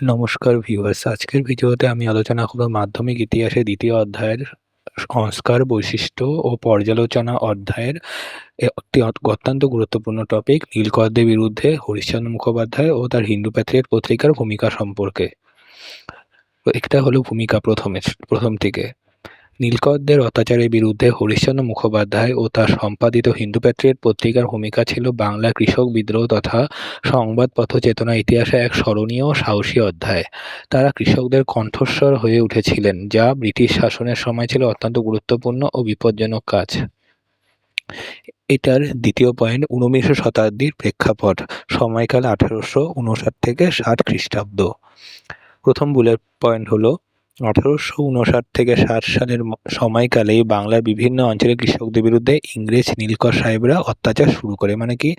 নমস্কার ভিউয়ার্স আজকের ভিডিওতে আমি আলোচনা করব মাধ্যমিক ইতিহাসে দ্বিতীয় অধ্যায়ের সংস্কার বৈশিষ্ট্য ও পর্যালোচনা অধ্যায়ের একটি অত্যন্ত গুরুত্বপূর্ণ টপিক নীলকরদের বিরুদ্ধে হরিশ্চন্দ্র মুখোপাধ্যায় ও তার হিন্দু প্যাথিয়েট পত্রিকার ভূমিকা সম্পর্কে। একটা হলো ভূমিকা প্রথমে প্রথম থেকে। নীলকরদের অত্যাচারের বিরুদ্ধে হরিশ্চন্দ্র মুখোপাধ্যায় ও তার সম্পাদিত হিন্দু প্যাট্রিয়ট পত্রিকার ভূমিকা ছিল বাংলা কৃষক বিদ্রোহ তথা সংবাদপত্র চেতনা ইতিহাসে এক স্মরণীয় সাহসী অধ্যায়। তারা কৃষকদের কণ্ঠস্বর হয়ে উঠেছিলেন, যা ব্রিটিশ শাসনের সময় ছিল অত্যন্ত গুরুত্বপূর্ণ ও বিপজ্জনক কাজ। এটার দ্বিতীয় পয়েন্ট ঊনবিংশ শতাব্দীর প্রেক্ষাপট, সময়কাল আঠারোশো উনষাট থেকে ষাট খ্রিস্টাব্দ। প্রথম বুলেট পয়েন্ট হলো আঠারোশো উনষাট থেকে ষাট সালের সময়কালে বাংলার বিভিন্ন অঞ্চলে কৃষকদের বিরুদ্ধে ইংরেজ নীলকর সাহেবরা অত্যাচার শুরু করে। মানে কি?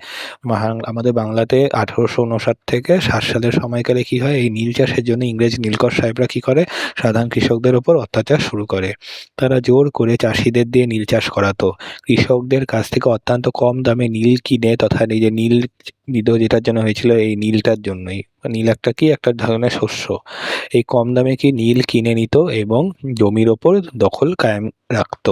আমাদের বাংলাতে আঠারোশো উনষাট থেকে ষাট সালের সময়কালে কি হয়? এই নীল চাষের জন্য ইংরেজ নীলকর সাহেবরা কি করে? সাধারণ কৃষকদের ওপর অত্যাচার শুরু করে। তারা জোর করে চাষিদের দিয়ে নীল চাষ করাতো। কৃষকদের কাছ থেকে অত্যন্ত কম দামে নীল কিনে তথা যে নীল বিদ্রোহ যেটার জন্য হয়েছিল এই নীলটার জন্যই। নীল একটা কি? একটা ধরনের শস্য। এই কম দামে কি নীল কিনে নিত এবং জমির ওপর দখল কায়েম রাখত?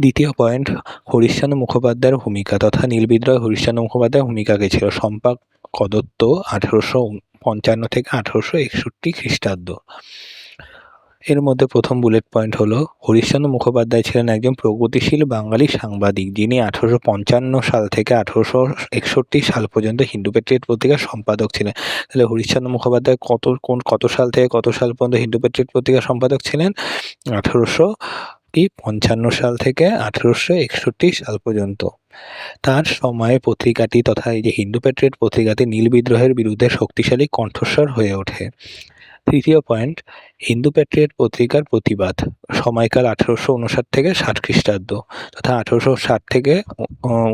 দ্বিতীয় পয়েন্ট, হরিশ্চন্দ্র মুখোপাধ্যায়ের ভূমিকা তথা নীল বিদ্রোহ হরিশ্চন্দ্র মুখোপাধ্যায়ের ভূমিকা কে ছিল? সম্পাক কদত্ত আঠেরোশো পঞ্চান্ন থেকে আঠেরোশো একষট্টি খ্রিস্টাব্দ। এর মধ্যে প্রথম বুলেট পয়েন্ট হলো, হরিশ্চন্দ্র মুখোপাধ্যায় ছিলেন একজন প্রগতিশীল বাঙালি সাংবাদিক যিনি আঠারোশো পঞ্চান্ন সাল থেকে আঠারোশো একষট্টি সাল পর্যন্ত হিন্দু পেট্রিয়ট পত্রিকার সম্পাদক ছিলেন। তাহলে হরিশ্চন্দ্র মুখোপাধ্যায় কত, কোন, কত সাল থেকে কত সাল পর্যন্ত হিন্দু পেট্রিয়ট পত্রিকার সম্পাদক ছিলেন? আঠারোশো কি পঞ্চান্ন সাল থেকে আঠারোশো একষট্টি সাল পর্যন্ত। তার সময়ে পত্রিকাটি তথা এই যে হিন্দু প্যাট্রিয়ট পত্রিকাটি নীল বিদ্রোহের বিরুদ্ধে শক্তিশালী কণ্ঠস্বর হয়ে ওঠে। তৃতীয় পয়েন্ট, হিন্দু প্যাট্রিয়ট পত্রিকার প্রতিবাদ। সময়কাল আঠেরোশো উনষাট থেকে ষাট খ্রিস্টাব্দ। তথা আঠেরোশো ষাট থেকে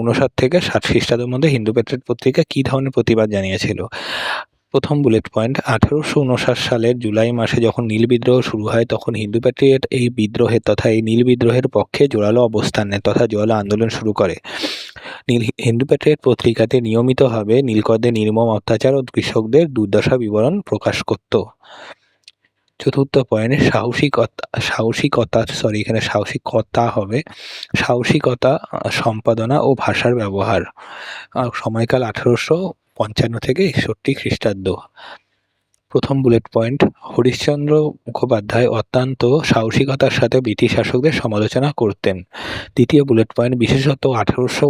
উনষাট থেকে ষাট খ্রিস্টাব্দের মধ্যে হিন্দু প্যাট্রিয়ট পত্রিকা কী ধরনের প্রতিবাদ জানিয়েছিল? প্রথম বুলেট পয়েন্ট আঠেরোশো উনষাট সালের জুলাই মাসে যখন নীল বিদ্রোহ শুরু হয়, তখন হিন্দু প্যাট্রিয়ট এই বিদ্রোহের তথা এই নীল বিদ্রোহের পক্ষে জোরালো অবস্থান নেয় তথা জোরালো আন্দোলন শুরু করে। নীল হিন্দু প্যাট্রিয়ট পত্রিকাতে নিয়মিতভাবে নীলকরদের নির্মম অত্যাচার ও কৃষকদের দুর্দশা বিবরণ প্রকাশ করত। চতুর্থ পয়েন্ট সাহসিকতা সাহসিকতা সরি এখানে সাহসিকতা হবে। সাহসিকতা, সম্পাদনা ও ভাষার ব্যবহার। সময়কাল আঠেরোশো পঞ্চান্ন থেকে একষট্টি খ্রিস্টাব্দ। প্রথম বুলেট পয়েন্ট হরিশ্চন্দ্র মুখোপাধ্যায় অত্যন্ত সাহসিকতার সাথে ব্রিটিশ শাসকদের সমালোচনা করতেন। দ্বিতীয় বুলেট পয়েন্ট বিশেষত আঠেরোশো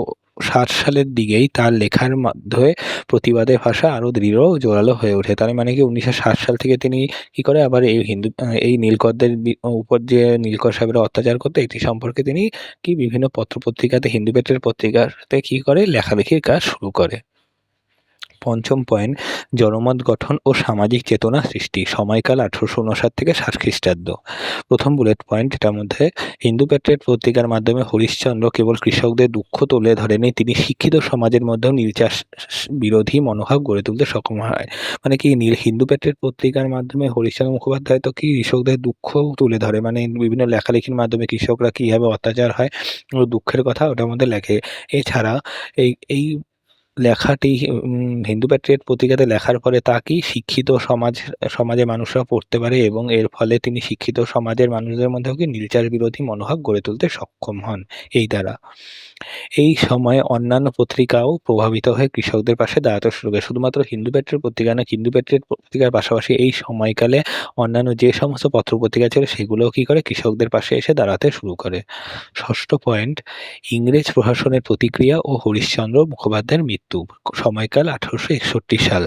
ষাট সালের দিকেই তার লেখার মাধ্যমে প্রতিবাদের ভাষা আরও দৃঢ় জোরালো হয়ে ওঠে। তার মানে কি, উনিশশো ষাট সাল থেকে তিনি কী করে আবার এই হিন্দু, এই নীলকরদের উপর যে নীলকর সাহেবের অত্যাচার করতে, এটি সম্পর্কে তিনি কি বিভিন্ন পত্রপত্রিকাতে হিন্দু পেটের পত্রিকাতে কী করে, লেখালেখির কাজ শুরু করে। পঞ্চম পয়েন্ট, জনমত গঠন ও সামাজিক চেতনা সৃষ্টি, সময়কাল আঠারোশো উনষাট থেকে ষাট খ্রিস্টাব্দ। প্রথম বুলেট পয়েন্ট এটার মধ্যে হিন্দু প্যাট্রিয়ট পত্রিকার মাধ্যমে হরিশ্চন্দ্র কেবল কৃষকদের দুঃখ তুলে ধরেনি তিনি শিক্ষিত সমাজের মধ্যেও নীলচাষ বিরোধী মনোভাব গড়ে তুলতে সক্ষম হয়। মানে কি, নীল, হিন্দু প্যাট্রিয়ট পত্রিকার মাধ্যমে হরিশ্চন্দ্র মুখোপাধ্যায় তো কি কৃষকদের দুঃখ তুলে ধরে? মানে বিভিন্ন লেখালেখির মাধ্যমে কৃষকরা কীভাবে অত্যাচার হয় দুঃখের কথা ওটার মধ্যে লেখে। এছাড়া এই এই লেখাটি হিন্দু প্যাট্রিয়ট পত্রিকাতে লেখার পরে তা কি শিক্ষিত সমাজ, সমাজের মানুষরা পড়তে পারে এবং এর ফলে তিনি শিক্ষিত সমাজের মানুষদের মধ্যেও কি নীলচার বিরোধী মনোভাব গড়ে তুলতে সক্ষম হন? এই দ্বারা। এই সময়ে অন্যান্য পত্রিকাও প্রভাবিত হয়ে কৃষকদের পাশে দাঁড়াতে শুরু করে। শুধুমাত্র হিন্দু প্যাট্রিয়ট পত্রিকা না হিন্দু প্যাট্রিয়ট পত্রিকার পাশাপাশি এই সময়কালে অন্যান্য যে সমস্ত পত্র পত্রিকা ছিল, সেগুলোও কী করে কৃষকদের পাশে এসে দাঁড়াতে শুরু করে। ষষ্ঠ পয়েন্ট, ইংরেজ প্রশাসনের প্রতিক্রিয়া ও হরিশ্চন্দ্র মুখোপাধ্যায়ের মৃত্যু, সময়কাল আঠারোশো একষট্টি সাল।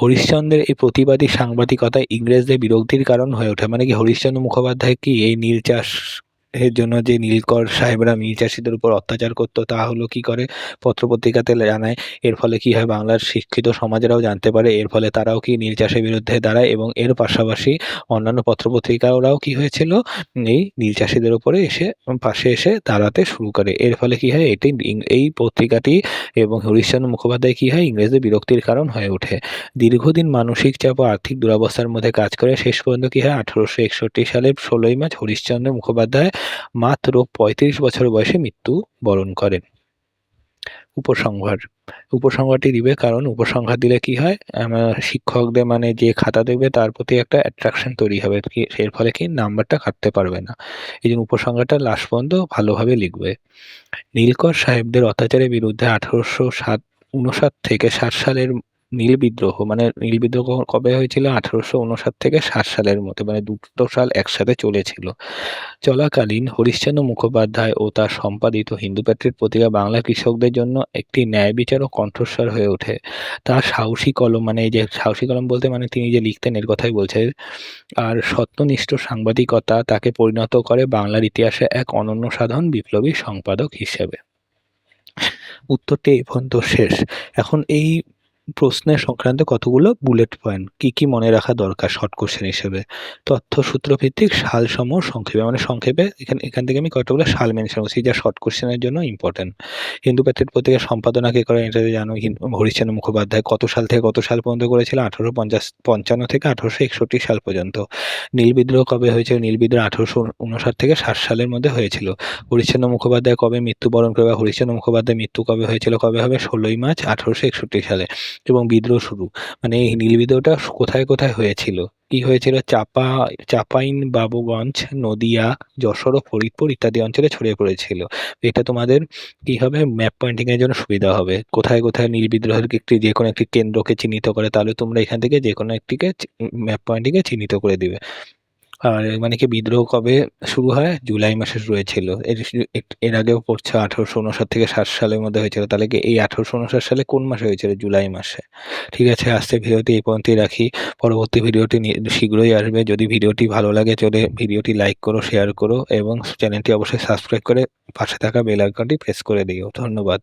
হরিশ্চন্দ্রের এই প্রতিবাদী সাংবাদিকতায় ইংরেজদের বিরক্তির কারণ হয়ে ওঠে। মানে কি, হরিশ্চন্দ্র মুখোপাধ্যায় কি এই নীল চাষ এর জন্য যে নীলকর সাহেবরা নীল চাষিদের উপর অত্যাচার করতো, তা হলো কি করে? পত্রপত্রিকাতে জানায়, এর ফলে কি হয়? বাংলার শিক্ষিত সমাজেরাও জানতে পারে, এর ফলে তারাও কি নীল চাষের বিরুদ্ধে দাঁড়ায় এবং এর পাশাপাশি অন্যান্য পত্রপত্রিকাওরাও কি হয়েছিল? এই নীল চাষিদের উপরে এসে, পাশে এসে দাঁড়াতে শুরু করে। এর ফলে কি হয়? এটি এই পত্রিকাটি এবং হরিশ্চন্দ্র মুখোপাধ্যায় কি হয়? ইংরেজদের বিরক্তির কারণ হয়ে ওঠে। দীর্ঘদিন মানসিক চাপ ও আর্থিক দুরাবস্থার মধ্যে কাজ করে, শেষ পর্যন্ত কি হয়? আঠারোশো একষট্টি সালের ষোলোই মার্চ হরিশ্চন্দ্র মুখোপাধ্যায় মাত্র পঁয়ত্রিশ বছর বয়সে মৃত্যু বরণ করেন। উপসংহার। উপসংহারটি দিবে কারণ উপসংহার দিলে কি হয়? শিক্ষকদের মানে যে খাতা দেখবে তার প্রতি একটা অ্যাট্রাকশন তৈরি হবে এর ফলে কি নাম্বারটা কাটতে পারবে না। এই জন্য উপসংহারটা লাস্ট পর্যন্ত ভালোভাবে লিখবে। নীলকর সাহেবদের অত্যাচারের বিরুদ্ধে আঠারোশো সাত উনষাট থেকে ষাট সালের নীল বিদ্রোহ মানে নীল বিদ্রোহ কবে হয়েছিল? আঠারোশো উনষাট থেকে ষাট সালের মধ্যে মানে দুটো সাল একসাথে চলেছিল। চলাকালীন হরিশ্চন্দ্র মুখোপাধ্যায় ও তার সম্পাদিত হিন্দু প্যাট্রিয়ট পত্রিকা বাংলা কৃষকদের জন্য একটি ন্যায় বিচার ও কণ্ঠস্বর হয়ে ওঠে। তার সাহসী কলম মানে এই যে সাহসী কলম বলতে মানে তিনি যে লিখতেন এর কথাই বলছে আর সত্যনিষ্ঠ সাংবাদিকতা তাকে পরিণত করে বাংলার ইতিহাসে এক অনন্য সাধারণ বিপ্লবী সম্পাদক হিসেবে। উত্তরটি এই পর্যন্ত শেষ। এখন এই প্রশ্নের সংক্রান্ত কতগুলো বুলেট পয়েন্ট কি কি মনে রাখা দরকার শর্ট কোশ্চেন হিসেবে? তথ্য সূত্র ভিত্তিক সাল সমূহ সংক্ষেপে মানে সংক্ষেপে এখানে, এখান থেকে আমি কতগুলো সাল মেনশন করছি, যা শর্ট কোশ্চেনের জন্য ইম্পর্টেন্ট হিন্দু প্যাট্রিয়ট পত্রিকা সম্পাদনা কে করে এটা জানো? হরিশ্চন্দ্র মুখোপাধ্যায় কত সাল থেকে কত সাল পর্যন্ত করেছিল? আঠারোশো পঞ্চাশ, পঞ্চান্ন থেকে আঠারোশো একষট্টি সাল পর্যন্ত। নীল বিদ্রোহ কবে হয়েছিল? নীল বিদ্রোহ আঠারোশো উনষাট থেকে ষাট সালের মধ্যে হয়েছিল। হরিশ্চন্দ্র মুখোপাধ্যায় কবে মৃত্যুবরণ করে বা হরিশ্চন্দ্র মুখোপাধ্যায় মৃত্যু কবে হয়েছিল? কবে হবে? ষোলোই মার্চ আঠারোশো একষট্টি সালে। এবং বিদ্রোহ শুরু। মানে এই নীল বিদ্রোহটা কোথায় কোথায় হয়েছিল? কি হয়েছিল? চাপা, চাপাইন, বাবুগঞ্জ, নদিয়া, যশোর ও ফরিদপুর ইত্যাদি অঞ্চলে ছড়িয়ে পড়েছিল। এটা তোমাদের কি হবে? ম্যাপ পয়েন্টিং এর জন্য সুবিধা হবে। কোথায় কোথায় নীল বিদ্রোহের একটি যে কোনো একটি কেন্দ্রকে চিহ্নিত করে, তাহলে তোমরা এখান থেকে যে কোনো একটিকে ম্যাপ পয়েন্টিং এ চিহ্নিত করে দিবে। আর মানে কি বিদ্রোহ কবে শুরু হয়? জুলাই মাসে শুরু হয়েছিল এর আগেও পড়ছে আঠারোশো উনষাট থেকে ষাট সালের মধ্যে হয়েছিল। তাহলে কি এই আঠারোশো উনষাট সালে কোন মাসে হয়েছিল? জুলাই মাসে। ঠিক আছে আজকে ভিডিওটি এই পর্যন্তই রাখি। পরবর্তী ভিডিওটি শীঘ্রই আসবে। যদি ভিডিওটি ভালো লাগে, চলে ভিডিওটি লাইক করো, শেয়ার করো এবং চ্যানেলটি অবশ্যই সাবস্ক্রাইব করে পাশে থাকা বেল আইকনটি প্রেস করে দিও। ধন্যবাদ।